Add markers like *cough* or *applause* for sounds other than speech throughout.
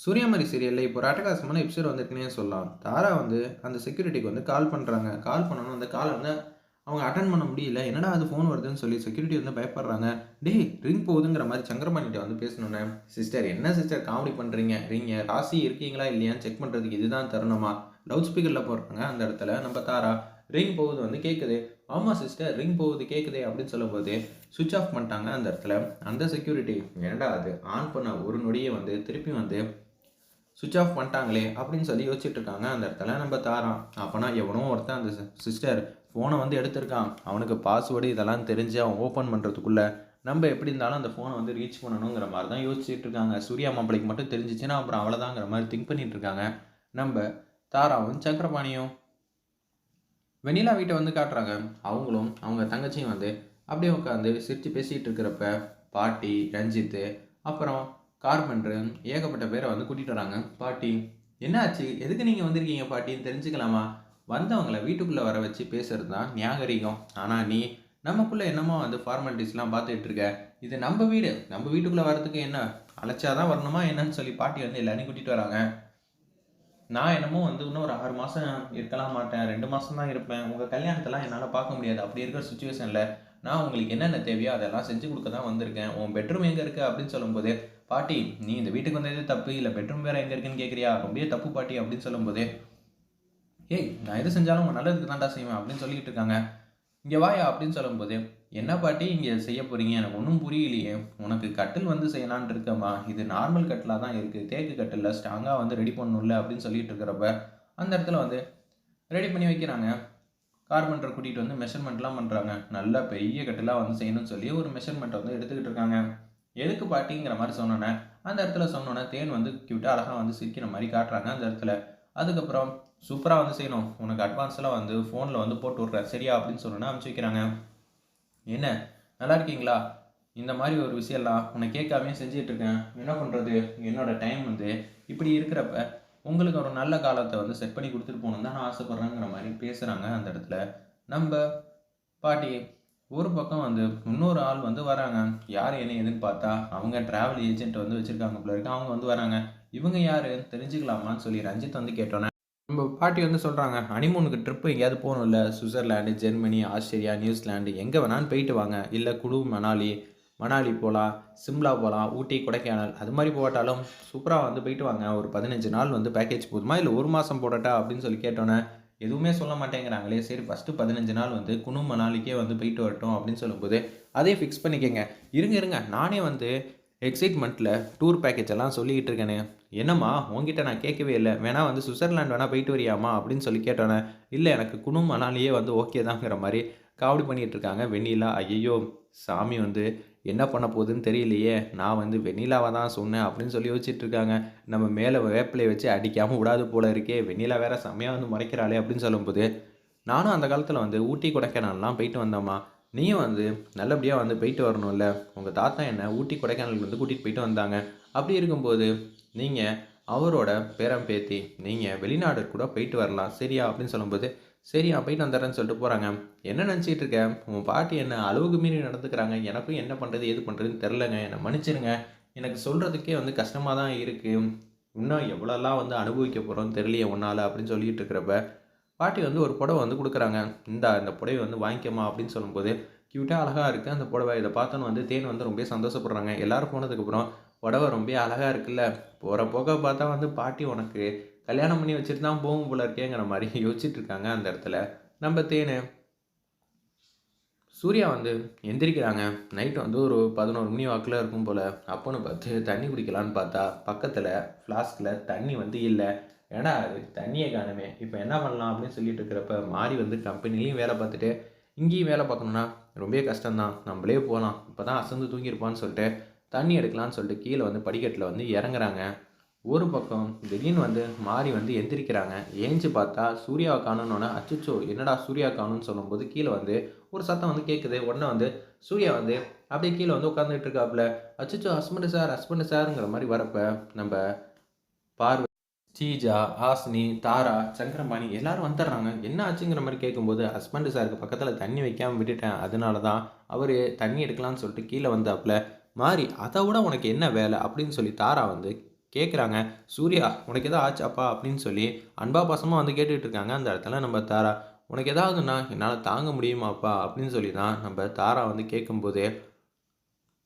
சூரியமரி சீரியலில் இப்போ ஒரு அட்டகாசமான எபிசோட் வந்துருக்குன்னே சொல்லலாம். தாரா வந்து அந்த செக்யூரிட்டிக்கு வந்து கால் பண்ணுறாங்க கால் பண்ணணும் அந்த காலை வந்து அவங்க அட்டன் பண்ண முடியல. என்னடா அது ஃபோன் வருதுன்னு சொல்லி செக்யூரிட்டி வந்து பயப்படுறாங்க. டேய் ரிங் போகுதுங்கிற மாதிரி சங்கரமணிகிட்ட வந்து பேசணுன்னே சிஸ்டர் என்ன சிஸ்டர் காமெடி பண்ணுறீங்க ரிங்க ராசி இருக்கீங்களா இல்லையான்னு செக் பண்ணுறதுக்கு இதுதான் தருணமா? லவுட் ஸ்பீக்கரில் போடுறாங்க அந்த இடத்துல. நம்ம தாரா ரிங் போகுது வந்து கேட்குது ஆமாம் சிஸ்டர் ரிங் போகுது கேட்குதே அப்படின்னு சொல்லும்போது சுவிட்ச் ஆஃப் பண்ணிட்டாங்க அந்த இடத்துல. அந்த செக்யூரிட்டி ஏன்டா அது? ஆன் பண்ண ஒரு நொடியே வந்து திருப்பி வந்து சுவிட்ச் ஆஃப் பண்ணிட்டாங்களே அப்படின்னு சொல்லி யோசிச்சுட்டு இருக்காங்க. அந்த இடத்துல நம்ம தாரான் அப்போனா எவனோ ஒருத்தன் அந்த சிஸ்டர் ஃபோனை வந்து எடுத்திருக்கான். அவனுக்கு பாஸ்வேர்டு இதெல்லாம் தெரிஞ்சு அவன் ஓப்பன் பண்ணுறதுக்குள்ளே நம்ம எப்படி இருந்தாலும் அந்த ஃபோனை வந்து ரீச் பண்ணணுங்கிற மாதிரி தான் யோசிச்சுட்டு இருக்காங்க. சூர்யா மாப்பிளைக்கு மட்டும் தெரிஞ்சிச்சுன்னா அப்புறம் அவ்வளோதாங்கிற மாதிரி திங்க் பண்ணிட்டு இருக்காங்க. நம்ம தாராவும் சக்கரபாணியும் வெண்ணிலா வீட்டை வந்து காட்டுறாங்க. அவங்களும் அவங்க தங்கச்சியும் வந்து அப்படியே உட்காந்து சிரித்து பேசிகிட்டு இருக்கிறப்ப பாட்டி ரஞ்சித்து அப்புறம் கார்பெண்டரு ஏகப்பட்ட பேரை வந்து கூட்டிகிட்டு வராங்க. பாட்டி என்னாச்சு? எதுக்கு நீங்கள் வந்திருக்கீங்க பாட்டின்னு தெரிஞ்சுக்கலாமா? வந்தவங்கள வீட்டுக்குள்ளே வர வச்சு பேசுறது தான் நாகரிகம். ஆனால் நீ நமக்குள்ளே என்னமோ வந்து ஃபார்மாலிட்டிஸ்லாம் பார்த்துட்டு இருக்க. இது நம்ம வீடு. நம்ம வீட்டுக்குள்ளே வரதுக்கு என்ன? அழைச்சாதான் வரணுமா என்னன்னு சொல்லி பாட்டி வந்து எல்லாரையும் கூட்டிகிட்டு வராங்க. நான் என்னமோ வந்து இன்னும் ஒரு ஆறு மாதம் இருக்கலாம் மாட்டேன். ரெண்டு மாதம் தான் இருப்பேன். உங்கள் கல்யாணத்தெல்லாம் என்னால் பார்க்க முடியாது. அப்படி இருக்கிற சுச்சுவேஷனில் நான் உங்களுக்கு என்னென்ன தேவையோ அதெல்லாம் செஞ்சு கொடுக்க தான் வந்திருக்கேன். உன் பெட்ரூம் எங்கே இருக்குது அப்படின்னு சொல்லும்போது பாட்டி நீ இந்த வீட்டுக்கு வந்ததே தப்பு? இல்லை பெட்ரூம் வேறு எங்கே இருக்குன்னு கேட்குறியா ரொம்பவே தப்பு பாட்டி அப்படின்னு சொல்லும்போது ஏய் நான் எது செஞ்சாலும் உங்கள் நல்லதுக்கு தான்டா செய்வேன் அப்படின்னு சொல்லிட்டு இருக்காங்க. இங்கே வாயா அப்படின்னு சொல்லும்போது என்ன பாட்டி இங்கே செய்ய போகிறீங்க எனக்கு ஒன்றும் புரியலையே. உனக்கு கட்டில் வந்து செய்யலான் இருக்கம்மா. இது நார்மல் கட்டிலாக தான் இருக்குது தேக்கு கட்டில் ஸ்ட்ராங்காக வந்து ரெடி பண்ணணும்ல அப்படின்னு சொல்லிட்டு இருக்கிறப்ப அந்த இடத்துல வந்து ரெடி பண்ணி வைக்கிறாங்க. கார்பெண்டர் கூட்டிகிட்டு வந்து மெஷர்மெண்ட்லாம் பண்ணுறாங்க நல்ல பெரிய கட்டெல்லாம் வந்து செய்யணும்னு சொல்லி ஒரு மெஷர்மெண்ட்டை வந்து எடுத்துக்கிட்டு இருக்காங்க. எதுக்கு பாட்டிங்கிற மாதிரி சொன்னோன்னே அந்த இடத்துல சொன்னோன்னே தேன் வந்து கியூட்டாக அழகாக வந்து சிரிக்கிற மாதிரி காட்டுறாங்க அந்த இடத்துல. அதுக்கப்புறம் சூப்பராக வந்து செய்யணும். உனக்கு அட்வான்ஸ்லாம் வந்து ஃபோனில் வந்து போட்டு விட்றேன். சரியா அப்படின்னு சொன்னோன்னே அனுப்பிச்சி வைக்கிறாங்க. என்ன? நல்லா இருக்கீங்களா? இந்த மாதிரி ஒரு விஷயம்லாம் உன்னை கேட்காமே செஞ்சிகிட்ருக்கேன் இருக்கேன். என்ன பண்ணுறது என்னோடய டைம் வந்து இப்படி இருக்கிறப்ப உங்களுக்கு ஒரு நல்ல காலத்தை வந்து செட் பண்ணி கொடுத்துட்டு போகணுன்னு தான் நான் ஆசைப்பட்றேங்கிற மாதிரி பேசுகிறாங்க அந்த இடத்துல. நம்ம பாட்டி ஒரு பக்கம் வந்து இன்னொரு ஆள் வந்து வராங்க. யார் என்ன எதுன்னு பார்த்தா அவங்க ட்ராவல் ஏஜென்ட் வந்து வச்சுருக்காங்க போல இருக்கு. அவங்க வந்து வராங்க. இவங்க யார்? தெரிஞ்சுக்கலாமான்னு சொல்லி ரஞ்சித் வந்து கேட்டோன்னே நம்ம பாட்டி வந்து சொல்கிறாங்க ஹனிமூனுக்கு ட்ரிப்பு எங்கேயாவது போகணும்ல? சுவிட்சர்லாண்டு ஜெர்மனி ஆஸ்திரேலியா நியூசிலாண்டு எங்கே வேணாலும் போயிட்டு வாங்க. இல்லை குழு மணாலி மணாலி போகலாம் சிம்லா போகலாம் ஊட்டி கொடைக்கானல் அது மாதிரி போட்டாலும் சூப்பராக வந்து போயிட்டு வாங்க. ஒரு பதினஞ்சு நாள் வந்து பேக்கேஜ் போதுமா? இல்லை ஒரு மாதம் போடட்டா? அப்படின்னு சொல்லி கேட்டோன்னே எதுவுமே சொல்ல மாட்டேங்கிறாங்களே. சரி ஃபஸ்ட்டு பதினஞ்சு நாள் வந்து குணு மணாலிக்கே வந்து போயிட்டு வரட்டும் அப்படின்னு சொல்லும்போது அதே ஃபிக்ஸ் பண்ணிக்கோங்க. இருங்க இருங்க. நானே வந்து எக்ஸைட்மெண்ட்டில் டூர் பேக்கேஜ் எல்லாம் சொல்லிக்கிட்டு இருக்கேனே. என்னம்மா உங்ககிட்ட நான் கேட்கவே இல்லை. வேணா வந்து சுவிட்சர்லாண்ட் வேணால் போயிட்டு வரியாமா அப்படின்னு சொல்லி கேட்டோன்னே இல்லை எனக்கு குணு மணாலியே வந்து ஓகே தாங்கிற மாதிரி காவடி பண்ணிகிட்டு இருக்காங்க வெண்ணிலா ஐயோ சாமி வந்து என்ன பண்ண போகுதுன்னு தெரியலையே நான் வந்து வெண்ணிலாவை தான் சொன்னேன் அப்படின்னு சொல்லி யோசிச்சுட்டு இருக்காங்க. நம்ம மேலே வேப்பிலையை வச்சு அடிக்காமல் விடாது போல இருக்கே வெண்ணிலா வேற செம்மையாக வந்து முறைக்கிறாளே அப்படின்னு சொல்லும்போது நானும் அந்த காலத்தில் வந்து ஊட்டி கொடைக்கானல்லாம் போயிட்டு வந்தோம்மா. நீயும் வந்து நல்லபடியாக வந்து போயிட்டு வரணும்ல. உங்கள் தாத்தா என்ன ஊட்டி கொடைக்கானலுக்கு வந்து கூட்டிகிட்டு போயிட்டு வந்தாங்க. அப்படி இருக்கும்போது நீங்கள் அவரோட பேரம் பேத்தி நீங்கள் வெளிநாடு கூட போயிட்டு வரலாம் சரியா? அப்படின்னு சொல்லும்போது சரி நான் போயிட்டு வந்துடுறேன்னு சொல்லிட்டு போகிறாங்க என்ன நினச்சிட்டு இருக்கேன் உன் பாட்டி என்ன அளவுக்கு மீறி நடந்துக்கிறாங்க? எனக்கும் என்ன பண்ணுறது ஏது பண்ணுறதுன்னு தெரிலங்க என்னை மன்னிச்சிருங்க. எனக்கு சொல்கிறதுக்கே வந்து கஷ்டமாக தான் இருக்குது இன்னும் எவ்வளோலாம் வந்து அனுபவிக்க போகிறோம்னு தெரியலையே உன்னால் அப்படின்னு சொல்லிட்டு இருக்கிறப்ப பாட்டி வந்து ஒரு புடவை வந்து கொடுக்குறாங்க. இந்த இந்த புடவை வந்து வாங்கிக்கமா அப்படின்னு சொல்லும்போது க்யூட்டாக அழகாக இருக்குது அந்த புடவை. இதை பார்த்தோன்னு வந்து தேன் வந்து ரொம்ப சந்தோஷப்படுறாங்க. எல்லோரும் போனதுக்கப்புறம் புடவை ரொம்ப அழகாக இருக்குல்ல. போகிற போக பார்த்தா வந்து பாட்டி உனக்கு கல்யாணம் பண்ணி வச்சுட்டு தான் போகும் போல இருக்கேங்கிற மாதிரி *laughs* யோசிச்சுட்டு இருக்காங்க அந்த இடத்துல. நம்ம தேனு சூர்யா வந்து எந்திரிக்கிறாங்க. நைட்டு வந்து ஒரு பதினோரு மணி வாக்கில் இருக்கும் போல். அப்போன்னு பார்த்து தண்ணி குடிக்கலான்னு பார்த்தா பக்கத்தில் ஃப்ளாஸ்கில் தண்ணி வந்து இல்லை. ஏன்னா அது தண்ணியை காணுமே. இப்போ என்ன பண்ணலாம் அப்படின்னு சொல்லிட்டு இருக்கிறப்ப மாறி வந்து கம்பெனிலையும் வேலை பார்த்துட்டு இங்கேயும் வேலை பார்க்கணுன்னா ரொம்பவே கஷ்டம்தான். நம்மளே போகலாம். இப்போ தான் அசந்து தூங்கியிருப்பான்னு சொல்லிட்டு தண்ணி எடுக்கலான்னு சொல்லிட்டு கீழே வந்து படிக்கட்டில் வந்து இறங்குறாங்க. ஒரு பக்கம் திடீர்னு வந்து மாறி வந்து எந்திரிக்கிறாங்க. ஏஞ்சி பார்த்தா சூர்யா காணுன்னொன்னே அச்சுச்சோ என்னடா சூர்யா காணுன்னு சொல்லும்போது கீழே வந்து ஒரு சத்தம் வந்து கேட்குது உடனே வந்து சூர்யா வந்து அப்படியே கீழே வந்து உட்காந்துட்டு இருக்காப்புல. அச்சுச்சோ ஹஸ்பண்டு சார் ஹஸ்பண்டு சாருங்கிற மாதிரி வரப்ப நம்ம பார்வை சீஜா ஹாசினி தாரா சங்கரபாணி எல்லாரும் வந்துடுறாங்க. என்ன ஆச்சுங்கிற மாதிரி கேட்கும்போது ஹஸ்பண்டு சாருக்கு பக்கத்தில் தண்ணி வைக்காமல் விட்டுட்டேன். அதனால தான் அவர் தண்ணி எடுக்கலாம்னு சொல்லிட்டு கீழே வந்தாப்புல மாறி அதை விட உனக்கு என்ன வேலை? அப்படின்னு சொல்லி தாரா வந்து கேட்குறாங்க சூர்யா உனக்கு எதாவது ஆச்சாப்பா? அப்படின்னு சொல்லி அன்பா பாசமாக வந்து கேட்டுக்கிட்டு இருக்காங்க அந்த இடத்துல நம்ம தாரா. உனக்கு ஏதாவதுண்ணா என்னால் தாங்க முடியுமாப்பா? அப்படின்னு சொல்லி தான் நம்ம தாரா வந்து கேட்கும்போது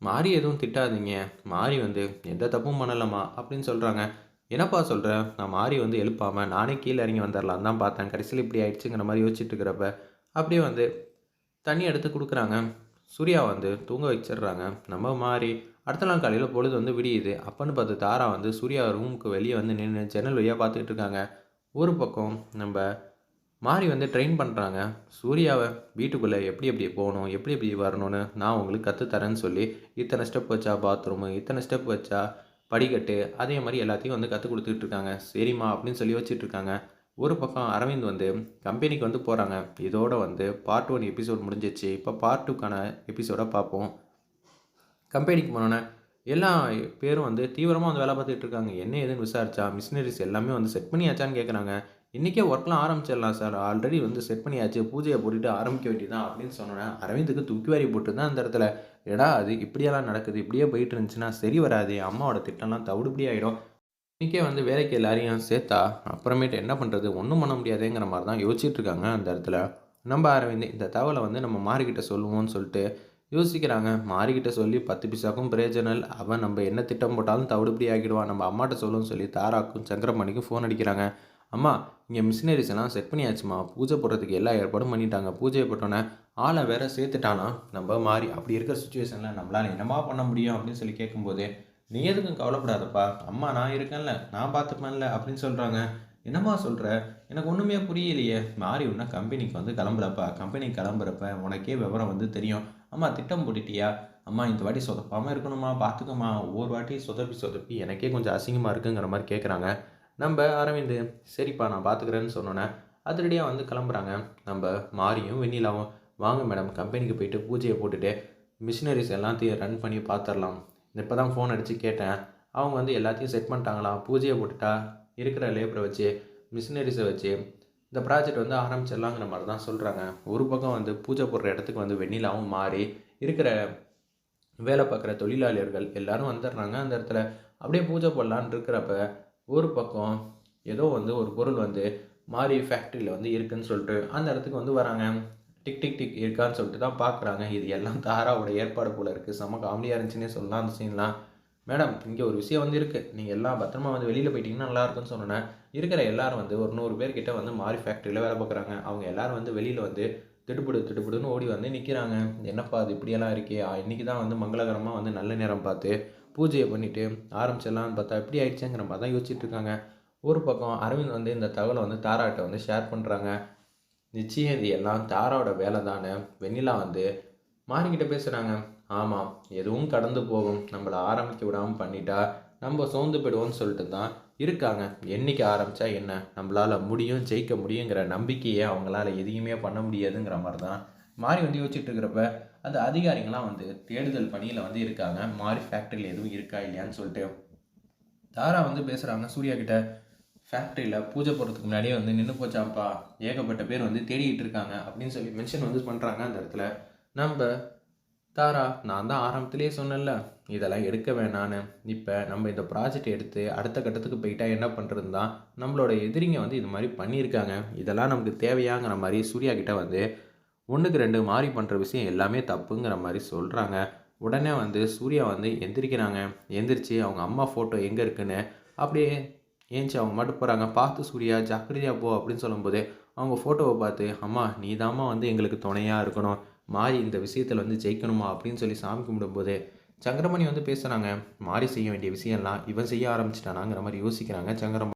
மாறி எதுவும் திட்டாதீங்க. மாறி வந்து எந்த தப்பும் பண்ணலம்மா. அப்படின்னு சொல்கிறாங்க என்னப்பா சொல்கிறேன் நான் மாறி வந்து எழுப்பாமல் நானே கீழே இறங்கி வந்துடலாம் தான் பார்த்தேன். கடைசியில் இப்படி ஆயிடுச்சுங்கிற மாதிரி யோசிச்சுட்டு இருக்கிறப்ப அப்படியே வந்து தண்ணி எடுத்து கொடுக்குறாங்க. சூர்யா வந்து தூங்க வச்சிடுறாங்க. நம்ம மாறி அடுத்த நாள் காலையில் பொழுது வந்து விடியுது. அப்பன்னு பார்த்து தாரா வந்து சூர்யா ரூமுக்கு வெளியே வந்து நின்று ஜன்னல் வழியாக பார்த்துக்கிட்டு இருக்காங்க. ஒரு பக்கம் நம்ம மாறி வந்து ட்ரெயின் பண்ணுறாங்க சூர்யாவை வீட்டுக்குள்ளே எப்படி எப்படி போகணும் எப்படி எப்படி வரணும்னு நான் உங்களுக்கு கற்றுத்தரேன்னு சொல்லி இத்தனை ஸ்டெப் வச்சா பாத்ரூமு இத்தனை ஸ்டெப் வச்சா படிக்கட்டு அதே மாதிரி எல்லாத்தையும் வந்து கற்றுக் கொடுத்துக்கிட்டு இருக்காங்க. சரிம்மா அப்படின்னு சொல்லி வச்சுட்டு இருக்காங்க. ஒரு பக்கம் அரவிந்த் வந்து கம்பெனிக்கு வந்து போகிறாங்க இதோட வந்து பார்ட் ஒன் எபிசோட் முடிஞ்சிச்சு. இப்போ பார்ட் டூக்கான எபிசோடை பார்ப்போம். கம்பெனிக்கு போனோன்னே எல்லா பேரும் வந்து தீவிரமாக வந்து வேலை பார்த்துட்டு இருக்காங்க. என்ன ஏதுன்னு விசாரிச்சா மிஷினரிஸ் எல்லாமே வந்து செட் பண்ணியாச்சான்னு கேட்குறாங்க இன்றைக்கே ஒர்க்லாம் ஆரம்பிச்சிடலாம் சார் ஆல்ரெடி வந்து செட் பண்ணியாச்சு. பூஜையை போட்டுட்டு ஆரம்பிக்க வேண்டியதான் அப்படின்னு சொன்னோன்னே அரவிந்துக்கு தூக்கி வாரி போட்டு தான் அந்த இடத்துல எடா அது இப்படியெல்லாம் நடக்குது. இப்படியே போயிட்டு இருந்துச்சுன்னா சரி வராது. அம்மாவோட திட்டம்லாம் தவிடுபடி ஆகிடும் இன்றைக்கே வந்து வேலைக்கு எல்லாரையும் சேர்த்தா அப்புறமேட்டு என்ன பண்ணுறது ஒன்றும் பண்ண முடியாதுங்கிற மாதிரி தான் யோசிச்சுட்டு இருக்காங்க அந்த இடத்துல. நம்ம அரவிந்த் இந்த தகவலை வந்து நம்ம மாறிக்கிட்ட சொல்லுவோம்னு சொல்லிட்டு யோசிக்கிறாங்க. மாறிக்கிட்ட சொல்லி பத்து பிசாக்கும் பிரயோஜனல். அவன் நம்ம என்ன திட்டம் போட்டாலும் தவிடுபடி ஆகிடுவான். நம்ம அம்மாட்ட சொல்லணும்னு சொல்லி தாராக்கும் சங்கரமணிக்கும் ஃபோன் அடிக்கிறாங்க. அம்மா இங்கே மிஷினரிஸ் எல்லாம் செட் பண்ணியாச்சுமா? பூஜை போடுறதுக்கு எல்லா ஏற்பாடும் பண்ணிட்டாங்க. பூஜையை போட்டோன்னே ஆளை வேற சேர்த்துட்டானா? நம்ம மாறி அப்படி இருக்கிற சுச்சுவேஷனில் நம்மளால் என்னமா பண்ண முடியும் அப்படின்னு சொல்லி கேட்கும்போது நீ எதுக்கும் கவலைப்படாதப்பா. அம்மா நான் இருக்கேன்ல. நான் பார்த்துப்பேன்ல அப்படின்னு சொல்கிறாங்க என்னம்மா சொல்கிற எனக்கு ஒன்றுமே புரியலையே. மாறி ஒன்றா கம்பெனிக்கு வந்து கிளம்புறப்பா கம்பெனிக்கு கிளம்புறப்ப உனக்கே விவரம் வந்து தெரியும். அம்மா திட்டம் போட்டுட்டியா? அம்மா இந்த வாட்டி சொதப்பாமல் இருக்கணுமா? பார்த்துக்கம்மா ஒவ்வொரு வாட்டி சொதப்பி சொதப்பி எனக்கே கொஞ்சம் அசிங்கமாக இருக்குங்கிற மாதிரி கேட்குறாங்க நம்ம அரவிந்த் சரிப்பா நான் பார்த்துக்கிறேன்னு சொன்னோன்னே அதிரடியாக வந்து கிளம்புறாங்க. நம்ம மாரியும் வெண்ணிலாவும் வாங்க மேடம் கம்பெனிக்கு போயிட்டு பூஜையை போட்டுட்டு மிஷினரிஸ் எல்லாத்தையும் ரன் பண்ணி பார்த்துடலாம் இப்போ தான் ஃபோன் அடித்து கேட்டேன். அவங்க வந்து எல்லாத்தையும் செட் பண்ணிட்டாங்களாம் பூஜையை போட்டுட்டா? இருக்கிற லேபரை வச்சு மிஷினரிஸை வச்சு இந்த ப்ராஜெக்ட் வந்து ஆரம்பிச்சிடலாங்கிற மாதிரி தான் சொல்கிறாங்க ஒரு பக்கம் வந்து பூஜை போடுற இடத்துக்கு வந்து வெண்ணிலாவும் மாறி இருக்கிற வேலை பார்க்குற தொழிலாளர்கள் எல்லாரும் வந்துடுறாங்க. அந்த இடத்துல அப்படியே பூஜை போடலான்னு இருக்கிறப்ப ஒரு பக்கம் ஏதோ வந்து ஒரு பொருள் வந்து மாறி ஃபேக்ட்ரியில் வந்து இருக்குன்னு சொல்லிட்டு அந்த இடத்துக்கு வந்து வராங்க. டிக் டிக் டிக் இருக்கான்னு சொல்லிட்டு தான் பார்க்குறாங்க. இது எல்லாம் தாராவோட ஏற்பாடு போல் இருக்குது செம்ம காமெடியாக இருந்துச்சுன்னே சொல்லலாம் அந்த சீன்லாம் மேடம் இங்கே ஒரு விஷயம் வந்து இருக்குது நீங்கள் எல்லாம் பத்திரமா வந்து வெளியில் போயிட்டீங்கன்னா நல்லா இருக்குன்னு சொன்னேன். இருக்கிற எல்லாரும் வந்து ஒரு நூறு பேர்கிட்ட வந்து மாறி ஃபேக்ட்ரியில் வேலை பார்க்குறாங்க. அவங்க எல்லாரும் வந்து வெளியில் வந்து திடுபிடு திடுபுடுன்னு ஓடி வந்து நிற்கிறாங்க என்னப்பா அது இப்படியெல்லாம் இருக்கே? இன்றைக்கி தான் வந்து மங்களகரமாக வந்து நல்ல நேரம் பார்த்து பூஜையை பண்ணிவிட்டு ஆரம்பிச்சிடலான்னு பார்த்தா எப்படி ஆயிடுச்சுங்கிற மாதிரி தான் யோசிச்சுட்டு இருக்காங்க. ஒரு பக்கம் அரவிந்த் வந்து இந்த தகவலை வந்து தாராட்ட வந்து ஷேர் பண்ணுறாங்க நிச்சயம் இது எல்லாம் தாராவோட வேலை தானே. வெண்ணிலா வந்து மாறிக்கிட்ட பேசுகிறாங்க ஆமாம் எதுவும் கடந்து போகும். நம்மளை ஆரம்பிக்க விடாமல் பண்ணிட்டா நம்ம சோர்ந்து போயிடுவோம்னு சொல்லிட்டு தான் இருக்காங்க. என்றைக்கு ஆரம்பித்தா என்ன? நம்மளால் முடியும் ஜெயிக்க முடியுங்கிற நம்பிக்கையை அவங்களால எதையுமே பண்ண முடியாதுங்கிற மாதிரி தான் மாறி வந்து யோசிச்சுட்டு இருக்கிறப்ப அந்த அதிகாரிகள்லாம் வந்து தேடுதல் பணியில் வந்து இருக்காங்க. மாறி ஃபேக்ட்ரியில் எதுவும் இருக்கா இல்லையான்னு சொல்லிட்டு தாரா வந்து பேசுகிறாங்க சூர்யா கிட்ட ஃபேக்ட்ரியில் பூஜை போடுறதுக்கு முன்னாடியே வந்து நின்று போச்சாப்பா ஏகப்பட்ட பேர் வந்து தேடிக்கிட்டு இருக்காங்க அப்படின்னு சொல்லி மென்ஷன் வந்து பண்ணுறாங்க அந்த இடத்துல. நம்ம தாரா நான் தான் ஆரம்பத்திலே சொன்னேன்ல இதெல்லாம் எடுக்க வேணான்னு. இப்போ நம்ம இந்த ப்ராஜெக்ட் எடுத்து அடுத்த கட்டத்துக்கு போயிட்டா என்ன பண்ணுறது தான் நம்மளோட எதிரிங்க வந்து இது மாதிரி பண்ணியிருக்காங்க. இதெல்லாம் நமக்கு தேவையாங்கிற மாதிரி சூர்யா கிட்ட வந்து ஒன்றுக்கு ரெண்டு மாறி பண்ணுற விஷயம் எல்லாமே தப்புங்கிற மாதிரி சொல்கிறாங்க உடனே வந்து சூர்யா வந்து எந்திரிக்கிறாங்க. எந்திரிச்சு அவங்க அம்மா ஃபோட்டோ எங்கே இருக்குன்னு அப்படியே ஏஞ்சி அவங்க மட்டும் போகிறாங்க பார்த்து சூர்யா ஜாக்கிரதையாக போ அப்படின்னு சொல்லும்போது அவங்க ஃபோட்டோவை பார்த்து அம்மா நீ வந்து எங்களுக்கு துணையாக இருக்கணும். மாறி இந்த விஷயத்தில் வந்து ஜெயிக்கணுமா அப்படின்னு சொல்லி சாமி கும்பிடும்போது சங்கரமணி வந்து பேசுகிறாங்க மாறி செய்ய வேண்டிய விஷயம்லாம் இவன் செய்ய ஆரம்பிச்சிட்டானாங்கிற மாதிரி யோசிக்கிறாங்க சங்கரமணி